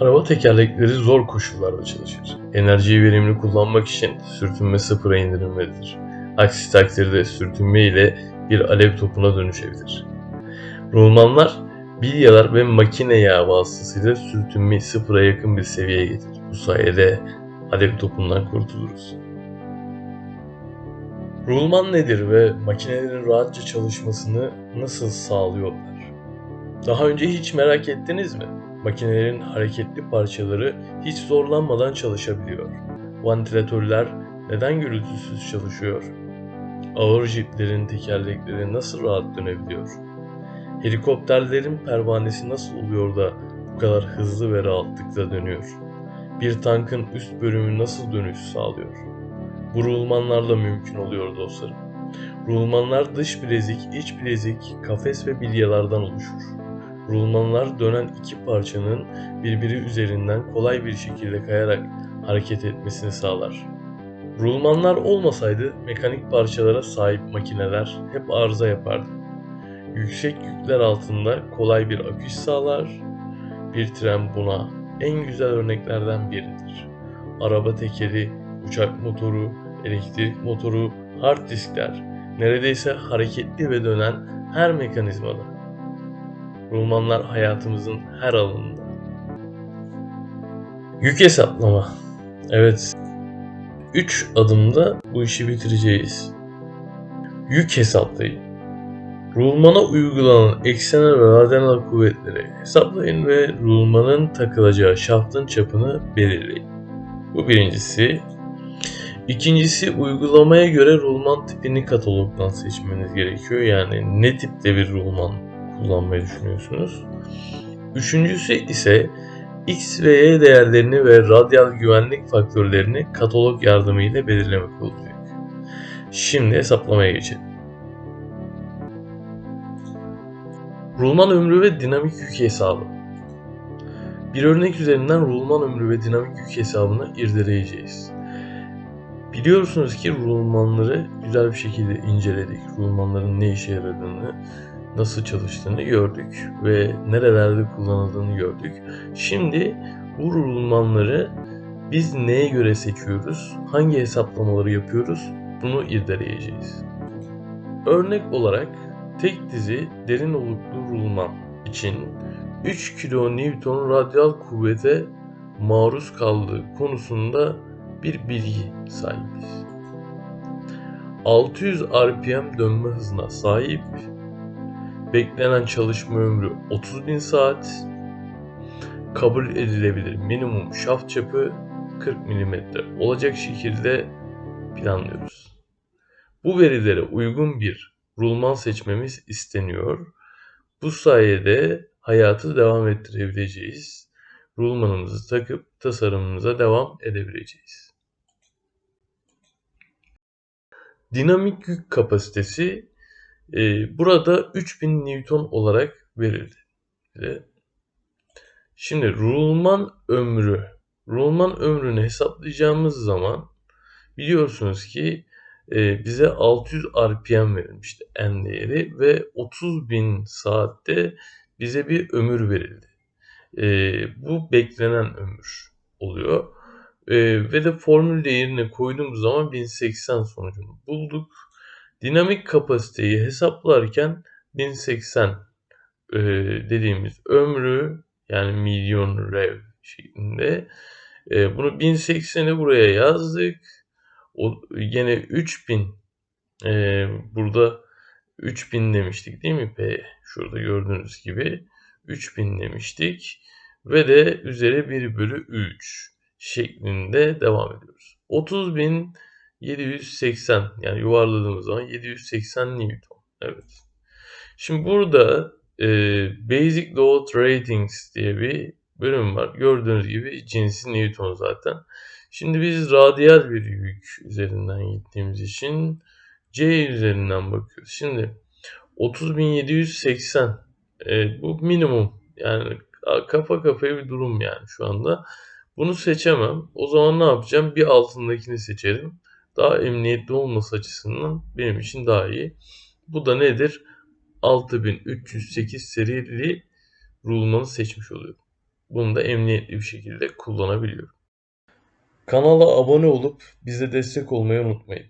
Araba tekerlekleri zor koşullarda çalışır. Enerjiyi verimli kullanmak için sürtünme sıfıra indirilmelidir. Aksi takdirde sürtünme ile bir alev topuna dönüşebilir. Rulmanlar, bilyalar ve makine yağı vasıtasıyla sürtünmeyi sıfıra yakın bir seviyeye getirir. Bu sayede alev topundan kurtuluruz. Rulman nedir ve makinelerin rahatça çalışmasını nasıl sağlıyorlar? Daha önce hiç merak ettiniz mi? Makinelerin hareketli parçaları hiç zorlanmadan çalışabiliyor. Vantilatörler neden gürültüsüz çalışıyor? Ağır jiplerin tekerlekleri nasıl rahat dönebiliyor? Helikopterlerin pervanesi nasıl oluyor da bu kadar hızlı ve rahatlıkla dönüyor? Bir tankın üst bölümü nasıl dönüş sağlıyor? Bu rulmanlarla mümkün oluyor dostlarım. Rulmanlar dış bilezik, iç bilezik, kafes ve bilyalardan oluşur. Rulmanlar dönen iki parçanın birbiri üzerinden kolay bir şekilde kayarak hareket etmesini sağlar. Rulmanlar olmasaydı mekanik parçalara sahip makineler hep arıza yapardı. Yüksek yükler altında kolay bir akış sağlar. Bir tren buna en güzel örneklerden biridir. Araba tekeri, uçak motoru, elektrik motoru, hard diskler, neredeyse hareketli ve dönen her mekanizmada. Rulmanlar hayatımızın her alanında. Yük hesaplama. Evet. 3 adımda bu işi bitireceğiz. Yük hesaplayın. Rulmana uygulanan eksenel ve radyal kuvvetleri hesaplayın ve rulmanın takılacağı şaftın çapını belirleyin. Bu birincisi. İkincisi uygulamaya göre rulman tipini katalogdan seçmeniz gerekiyor. Yani ne tipte bir rulman kullanmayı düşünüyorsunuz. Üçüncüsü ise X ve Y değerlerini ve radyal güvenlik faktörlerini katalog yardımıyla belirlemek olacak. Şimdi hesaplamaya geçelim. Rulman ömrü ve dinamik yük hesabı. Bir örnek üzerinden rulman ömrü ve dinamik yük hesabını irdeleyeceğiz. Biliyorsunuz ki rulmanları güzel bir şekilde inceledik. Rulmanların ne işe yaradığını, nasıl çalıştığını gördük ve nerelerde kullanıldığını gördük. Şimdi bu rulmanları biz neye göre seçiyoruz, hangi hesaplamaları yapıyoruz bunu irdeleyeceğiz. Örnek olarak tek dizi derin oluklu rulman için 3 kN radyal kuvvete maruz kaldığı konusunda bir bilgi sahibiz. 600 RPM dönme hızına sahip, beklenen çalışma ömrü 30.000 saat, kabul edilebilir minimum şaft çapı 40 mm olacak şekilde planlıyoruz. Bu verilere uygun bir rulman seçmemiz isteniyor. Bu sayede hayatı devam ettirebileceğiz. Rulmanımızı takıp tasarımımıza devam edebileceğiz. Dinamik yük kapasitesi e, burada 3000 Newton olarak verildi. Şimdi rulman ömrü. Rulman ömrünü hesaplayacağımız zaman biliyorsunuz ki e, bize 600 RPM verilmişti en değeri ve 30.000 saatte bize bir ömür verildi. E, bu beklenen ömür oluyor. E, ve de formül değerini koyduğumuz zaman 1080 sonucunu bulduk. Dinamik kapasiteyi hesaplarken 1080 e, dediğimiz ömrü yani milyon rev şeklinde e, bunu 1080'i buraya yazdık. O gene 3000 e, burada 3000 demiştik değil mi P? Şurada gördüğünüz gibi 3000 demiştik. Ve de üzeri 1 bölü 3 şeklinde devam ediyoruz. 30.780 yani yuvarladığımız zaman 780 Newton. Evet. Şimdi burada e, Basic Load Ratings diye bir bölüm var. Gördüğünüz gibi cinsi Newton zaten. Şimdi biz radyal bir yük üzerinden gittiğimiz için C üzerinden bakıyoruz. Şimdi 30.780 e, bu minimum yani kafa kafaya bir durum yani şu anda. Bunu seçemem. O zaman ne yapacağım? Bir altındakini seçerim. Daha emniyetli olması açısından benim için daha iyi. Bu da nedir? 6308 serili rulmanı seçmiş oluyorum. bunu da emniyetli bir şekilde kullanabiliyorum. Kanala abone olup bize destek olmayı unutmayın.